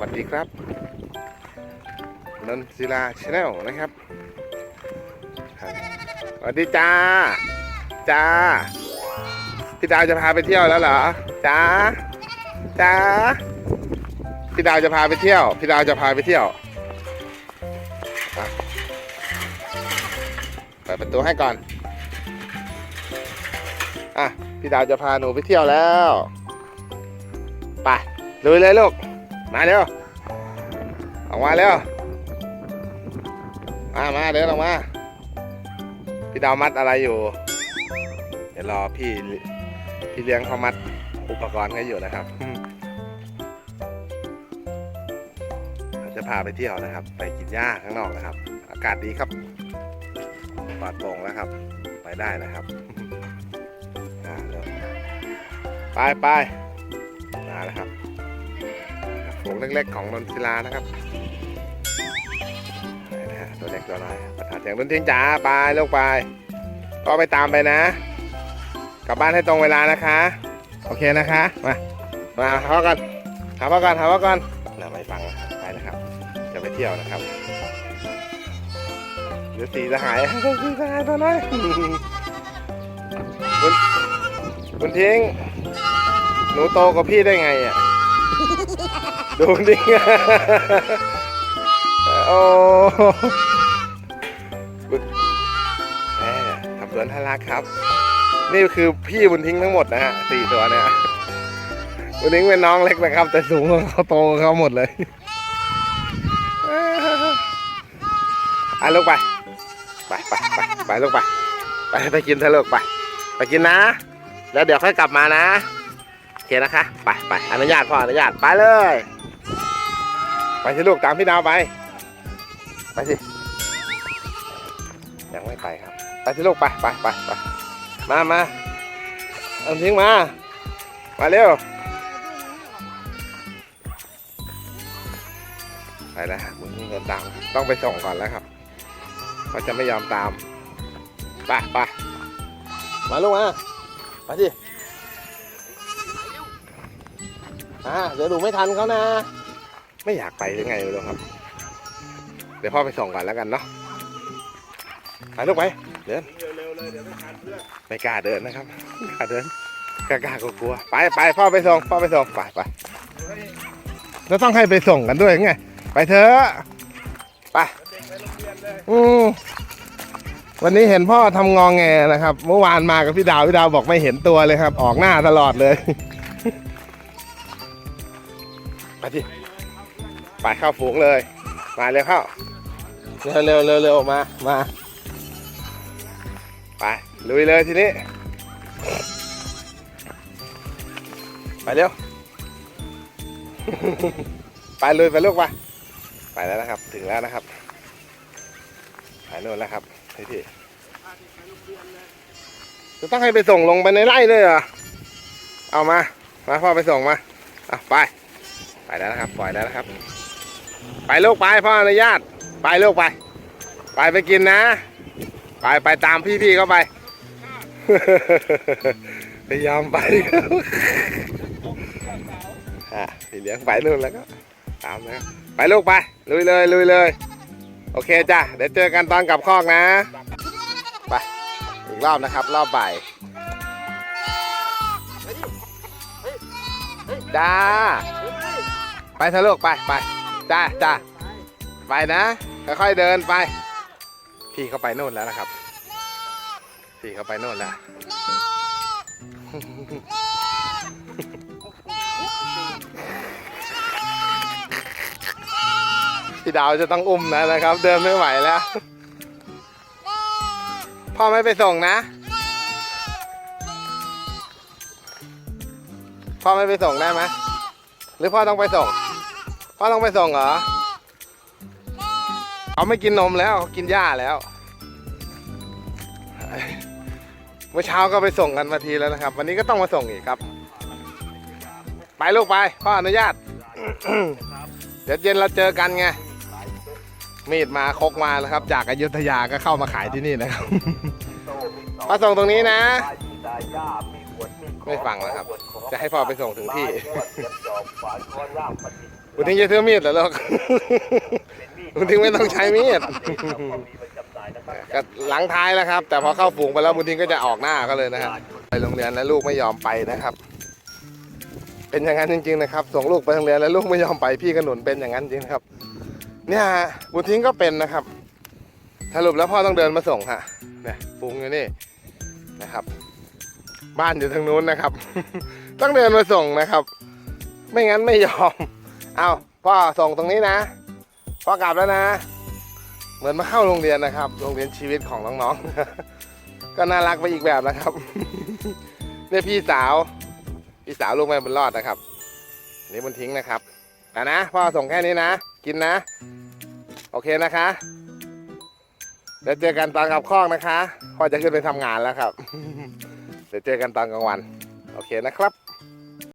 วัสดีครับนนศิลาชาแนลนะครับสวัสดีจ้าจ้าพี่ดาวจะพาไปเที่ยวแล้วเหรอจ้าจ้าพี่ดาวจะพาไปเที่ยว พี่ดาวจะพาไปเที่ยวเปิดประตูให้ก่อน อะ พี่ดาวจะพาหนูไปเที่ยวแล้ว ไปลุยเลยลูก มาเร็วออกมาเร็วมามาเดินออกมา พี่ดาวมัดอะไรอยู่ เดี๋ยวรอพี่พี่เลี้ยงเขามัดอุปกรณ์ให้อยู่นะครับจะพาไปเที่ยวนะครับ ไปกินหญ้าข้างนอกนะครับ อากาศดีครับปลอดโปร่งแล้วครับ ไปได้นะครับอ่าเร็วไปไปมาแล้วครับ ฝูงเล็กๆของนนทิลานะครับนะฮะตัวเล็กตัวน้อยประธานเสียงดนทิ้งจ๋าไปลูกไป ก็ไปตามไปนะ กลับบ้านให้ตรงเวลานะคะ โอเคนะคะ มา มาหาพ่อกันหาพ่อกันหาพ่อกันเราไม่ฟังนะไปนะครับ จะไปเที่ยวนะครับเดี๋ยวสีจะหายสีจะหายตัวน้อยคุณคุณทิ้ง หนูโตกว่าพี่ได้ไงอะ ดูดิโอ้บุญแหมทำสวนทารักครับ นี่คือพี่บุญทิ้งทั้งหมดนะฮะสี่ตัวเนี่ยบุญทิ้งเป็นน้องเล็กนะครับ แต่สูงกว่าเขาโตกว่าเขาหมดเลยอะลูกไป ไปไปไปไปลูกไป ไปไปกินเถอะลูกไป ไปกินนะ แล้วเดี๋ยวค่อยกลับมานะโอเคนะคะ ไปไปอนุญาตพ่ออนุญาตไปเลย ไปสิลูกตามพี่ดาวไป ไปสิ ยังไม่ไปครับ ไปสิลูกไปไปไปไปมามาเอาทิ้งมา มาเร็ว ไปแล้วฮะมึงเดินตาม ต้องไปส่งก่อนแล้วครับเขาจะไม่ยอมตาม ไปไปมาลูกมา ไปสิอ่าเดี๋ยวดูไม่ทันเขานะ ไม่อยากไปหรือไงไม่รู้ครับ เดี๋ยวพ่อไปส่งก่อนแล้วกันเนาะไปลูกไปเดินไม่กล้าเดินนะครับไม่กล้าเดินกล้ากล้ากลัวๆไปไปพ่อไปส่งพ่อไปส่งไปไปแล้วต้องให้ไปส่งกันด้วยไงไปเถอะไปอืมวันนี้เห็นพ่อทำงองแงนะครับ เมื่อวานมากับพี่ดาวพี่ดาวบอกไม่เห็นตัวเลยครับ ออกหน้าตลอดเลยไปที่ ไปเข้าฝูงเลย มาเร็วเข้า เร็วเร็วเร็วเร็วมามาไปลุยเลยทีนี้ ไปเร็ว ไปลุยไปลูกไปไปแล้วนะครับ ถึงแล้วนะครับไปโน่นแล้วครับพี่พี่จะต้องให้ไปส่งลงไปในไร่เลยเหรอ เอามา มาพ่อไปส่งมา อะไป ไปแล้วนะครับ ปล่อยแล้วนะครับ ไปลูกไปพ่ออนุญาต ไปลูกไป ไปไปกินนะ ไปไปตามพี่ๆเข้าไป พยายามไปอะพี่เลี้ยงไปนู่นแล้วก็ตามนะไปลูกไป ลุยเลยลุยเลย โอเคจ้ะ เดี๋ยวเจอกันตอนกลับคอกนะ ไป อีกรอบนะครับ รอบบ่ายจ้า ไปเถอะลูกไปไป จ้าจ้าไปนะ ค่อยๆเดินไป พี่เขาไปโน่นแล้วนะครับ พี่เขาไปโน่นแล้วพี่ดาวจะต้องอุ้มนะนะครับ เดินไม่ไหวแล้ว พ่อไม่ไปส่งนะ พ่อไม่ไปส่งได้ไหมหรือพ่อต้องไปส่ง พ่อต้องไปส่งเหรอเขาไม่กินนมแล้วเขากินหญ้าแล้ว เมื่อเช้าก็ไปส่งกันมาทีแล้วนะครับ วันนี้ก็ต้องมาส่งอีกครับ ไปลูกไปพ่ออนุญาต เดี๋ยวเย็นเราเจอกันไงมีดมาคกมาแล้วครับ จากอยุธยาก็เข้ามาขายที่นี่นะครับมาส่งตรงนี้นะ ไม่ฟังแล้วครับ จะให้พ่อไปส่งถึงที่ บุญทิ้งจะซื้อมีดเหรอลูกบุญทิ้งไม่ต้องใช้มีดก็หลังท้ายแล้วครับ แต่พอเข้าฝูงไปแล้วบุญทิ้งก็จะออกหน้าก็เลยนะครับไปโรงเรียนแล้วลูกไม่ยอมไปนะครับ เป็นอย่างนั้นจริง ๆ นะครับ ส่งลูกไปโรงเรียนแล้วลูกไม่ยอมไปพี่กระหนุนเป็นอย่างนั้นจริงนะครับ เนี่ยฮะบุญทิ้งก็เป็นนะครับสรุปแล้วพ่อต้องเดินมาส่งฮะเนี่ยฝูงอยู่นี่นะครับ บ้านอยู่ทางนู้นนะครับ ต้องเดินมาส่งนะครับ ไม่งั้นไม่ยอม เอาพ่อส่งตรงนี้นะ พ่อกลับแล้วนะ เหมือนมาเข้าโรงเรียนนะครับ โรงเรียนชีวิตของน้องๆ ก็น่ารักไปอีกแบบนะครับเนี่ยพี่สาว พี่สาวลูกแม่บุญรอดนะครับ นี่บนทิ้งนะครับแต่นะ พ่อส่งแค่นี้นะ กินนะ โอเคนะคะเดี๋ยวเจอกันตอนกลับคอกนะคะพ่อจะขึ้นไปทำงานแล้วครับ เดี๋ยวเจอกันตอนกลางวัน โอเคนะครับ